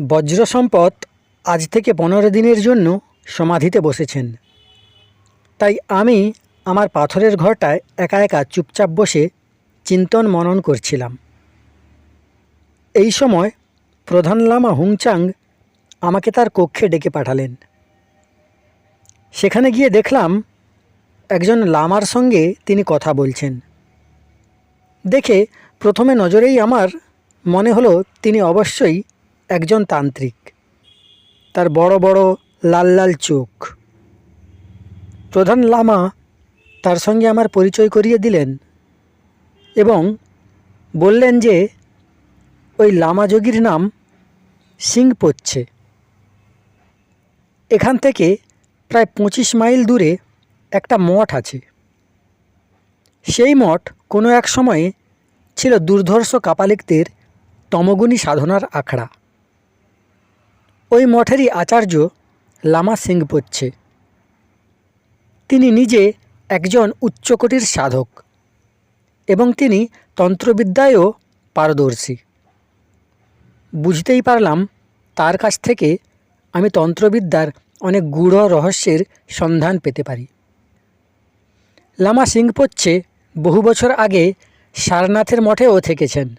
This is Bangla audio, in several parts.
বজ্র সম্পদ আজ থেকে পনেরো দিনের জন্য সমাধিতে বসেছেন। তাই আমি আমার পাথরের ঘরটায় একা একা চুপচাপ বসে চিন্তন মনন করছিলাম। এই সময় প্রধান লামা হুংচাং আমাকে তার কক্ষে ডেকে পাঠালেন। সেখানে গিয়ে দেখলাম একজন লামার সঙ্গে তিনি কথা বলছেন। দেখে প্রথমে নজরেই আমার মনে হলো তিনি অবশ্যই একজন তান্ত্রিক। তার বড় বড় লাল লাল চোখ। প্রধান লামা তার সঙ্গে আমার পরিচয় করিয়ে দিলেন এবং বললেন যে, ওই লামা যোগীর নাম সিং পচ্ছে এখান থেকে প্রায় পঁচিশ মাইল দূরে একটা মঠ আছে। সেই মঠ কোনো এক সময়ে ছিল দুর্ধর্ষ কাপালিকদের তমগুণী সাধনার আখড়া। ওই মঠেরই আচার্য লামা সিং পচ্ছে তিনি নিজে একজন উচ্চকোটির সাধক এবং তিনি তন্ত্রবিদ্যায়ও পারদর্শী। বুঝতেই পারলাম তার কাছ থেকে আমি তন্ত্রবিদ্যার অনেক গূঢ় রহস্যের সন্ধান পেতে পারি। লামা সিং পচ্ছে বহু বছর আগে সারনাথের মঠেও থেকেছেন।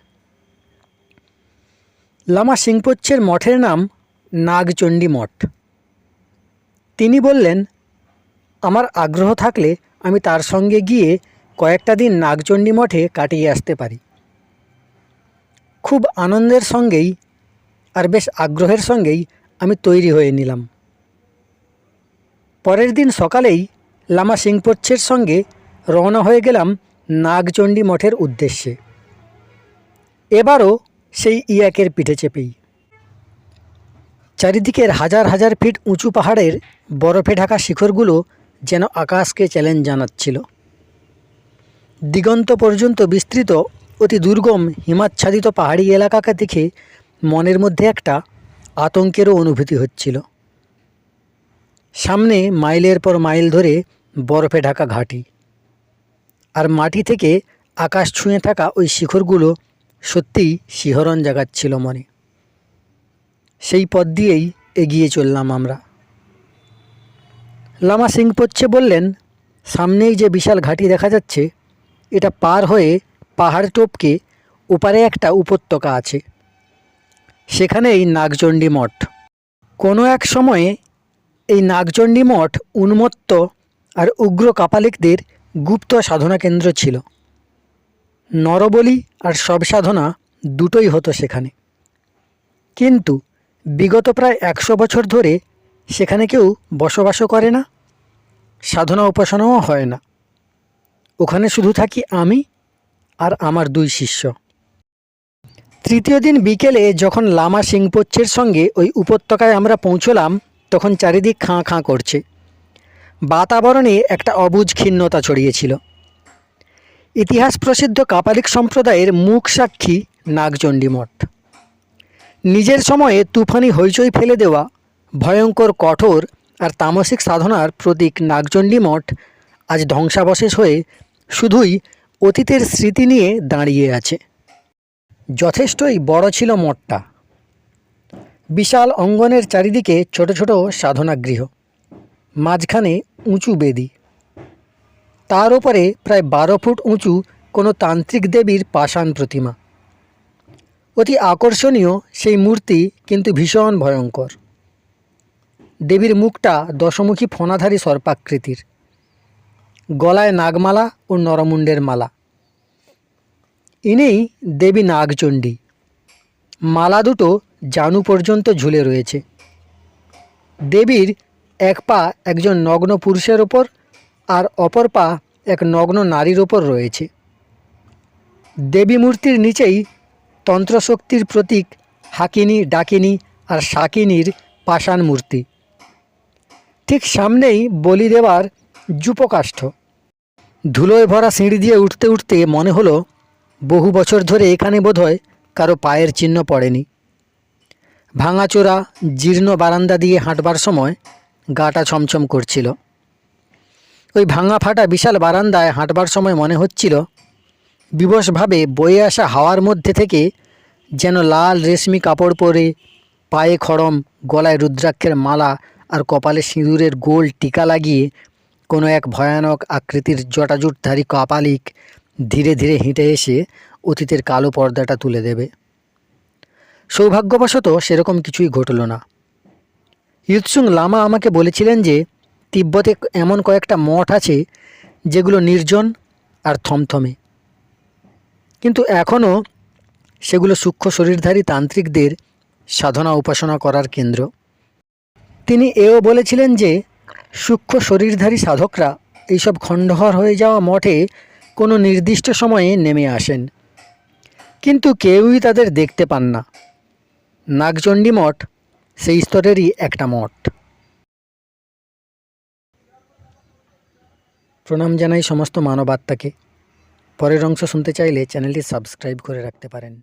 লামা সিংপচ্ছের মঠের নাম নাগচণ্ডী মঠ। তিনি বললেন, আমার আগ্রহ থাকলে আমি তার সঙ্গে গিয়ে কয়েকটা দিন নাগচণ্ডী মঠে কাটিয়ে আসতে পারি। খুব আনন্দের সঙ্গেই আর বেশ আগ্রহের সঙ্গেই আমি তৈরি হয়ে নিলাম। পরের দিন সকালেই লামা সিংপোচ্ছের সঙ্গে রওনা হয়ে গেলাম নাগচণ্ডী মঠের উদ্দেশ্যে। এবারও সেই ইয়াকের পিঠে চেপেই। চারিদিকের হাজার হাজার ফিট উঁচু পাহাড়ের বরফে ঢাকা শিখরগুলো যেন আকাশকে চ্যালেঞ্জ জানাচ্ছিল। দিগন্ত পর্যন্ত বিস্তৃত, অতি দুর্গম, হিমাচ্ছাদিত পাহাড়ি এলাকাকে দেখে মনের মধ্যে একটা আতঙ্কেরও অনুভূতি হচ্ছিল। সামনে মাইলের পর মাইল ধরে বরফে ঢাকা ঘাঁটি। আর মাটি থেকে আকাশ ছুঁয়ে থাকা ওই শিখরগুলো সত্যিই শিহরণ জাগাচ্ছিল মনে। সেই পথ দিয়েই এগিয়ে চললাম আমরা। লামা সিং পচ্ছে বললেন, সামনেই যে বিশাল ঘাঁটি দেখা যাচ্ছে, এটা পার হয়ে পাহাড় টপকে ওপারে একটা উপত্যকা আছে। সেখানেই নাগচণ্ডী মঠ। কোনো এক সময়ে এই নাগচণ্ডী মঠ উন্মত্ত আর উগ্র কাপালিকদের গুপ্ত সাধনা কেন্দ্র ছিল। নরবলি আর সব সাধনা দুটোই হতো সেখানে। কিন্তু বিগত প্রায় একশো বছর ধরে সেখানে কেউ বসবাসও করে না, সাধনা উপাসনাও হয় না। ওখানে শুধু থাকি আমি আর আমার দুই শিষ্য। তৃতীয় দিন বিকেলে যখন লামা সিংপচ্ছের সঙ্গে ওই উপত্যকায় আমরা পৌঁছলাম, তখন চারিদিক খাঁ খাঁ করছে। বাতাবরণে একটা অবুঝ ক্ষীণতা ছড়িয়েছিল। ইতিহাস প্রসিদ্ধ কাপালিক সম্প্রদায়ের মুখ সাক্ষী নাগচণ্ডী মঠ নিজের সময়ে তুফানি হইচই ফেলে দেওয়া, ভয়ঙ্কর কঠোর আর তামসিক সাধনার প্রতীক নাগচণ্ডী মঠ আজ ধ্বংসাবশেষ হয়ে শুধুই অতীতের স্মৃতি নিয়ে দাঁড়িয়ে আছে। যথেষ্টই বড় ছিল মঠটা। বিশাল অঙ্গনের চারিদিকে ছোট ছোট সাধনাগৃহ, মাঝখানে উঁচু বেদি। তার ওপরে প্রায় বারো ফুট উঁচু কোনো তান্ত্রিক দেবীর পাষাণ প্রতিমা। অতি আকর্ষণীয় সেই মূর্তি কিন্তু ভীষণ ভয়ঙ্কর। দেবীর মুখটা দশমুখী ফণাধারী সর্পাকৃতির। গলায় নাগমালা ও নরমুণ্ডের মালা। ইনিই দেবী নাগচণ্ডী। মালা দুটো জানু পর্যন্ত ঝুলে রয়েছে। দেবীর এক পা একজন নগ্ন পুরুষের ওপর আর অপর পা এক নগ্ন নারীর ওপর রয়েছে। দেবী মূর্তির নিচেই তন্ত্রশক্তির প্রতীক হাকিনী, ডাকিনী আর শাকিনীর পাষাণ মূর্তি। ঠিক সামনেই বলি দেওয়ার যুপকাষ্ঠ ধুলোয় ভরা সিঁড়ি দিয়ে উঠতে উঠতে মনে হলো, বহু বছর ধরে এখানে বোধহয় কারও পায়ের চিহ্ন পড়েনি। ভাঙাচোরা জীর্ণ বারান্দা দিয়ে হাঁটবার সময় গাটা ছমছম করছিল। ওই ভাঙা ফাটা বিশাল বারান্দায় হাঁটবার সময় মনে হচ্ছিল বিবশভাবে বয়ে আসা হাওয়ার মধ্যে থেকে যেন লাল রেশমি কাপড় পরে পায়ে খড়ম, গলায় রুদ্রাক্ষের মালা আর কপালে সিঁদুরের গোল টিকা লাগিয়ে কোনো এক ভয়ানক আকৃতির জটাজুটধারী কাপালিক ধীরে ধীরে হেঁটে এসে অতীতের কালো পর্দাটা তুলে দেবে। সৌভাগ্যবশত সেরকম কিছুই ঘটল না। ইউৎসুং লামা আমাকে বলেছিলেন যে তিব্বতে এমন কয়েকটা মঠ আছে যেগুলো নির্জন আর থমথমে। কিন্তু এখনও সেগুলো সূক্ষ্ম শরীরধারী তান্ত্রিকদের সাধনা উপাসনা করার কেন্দ্র। তিনি এও বলেছিলেন যে, সূক্ষ্ম শরীরধারী সাধকরা এইসব খণ্ডহর হয়ে যাওয়া মঠে কোনো নির্দিষ্ট সময়ে নেমে আসেন। কিন্তু কেউই তাদের দেখতে পান না। নাগচণ্ডী মঠ সেই স্তরেরই একটা মঠ। প্রণাম জানাই সমস্ত মানবাত্মাকে পরের অংশ শুনতে চাইলে চ্যানেলটি সাবস্ক্রাইব করে রাখতে পারেন।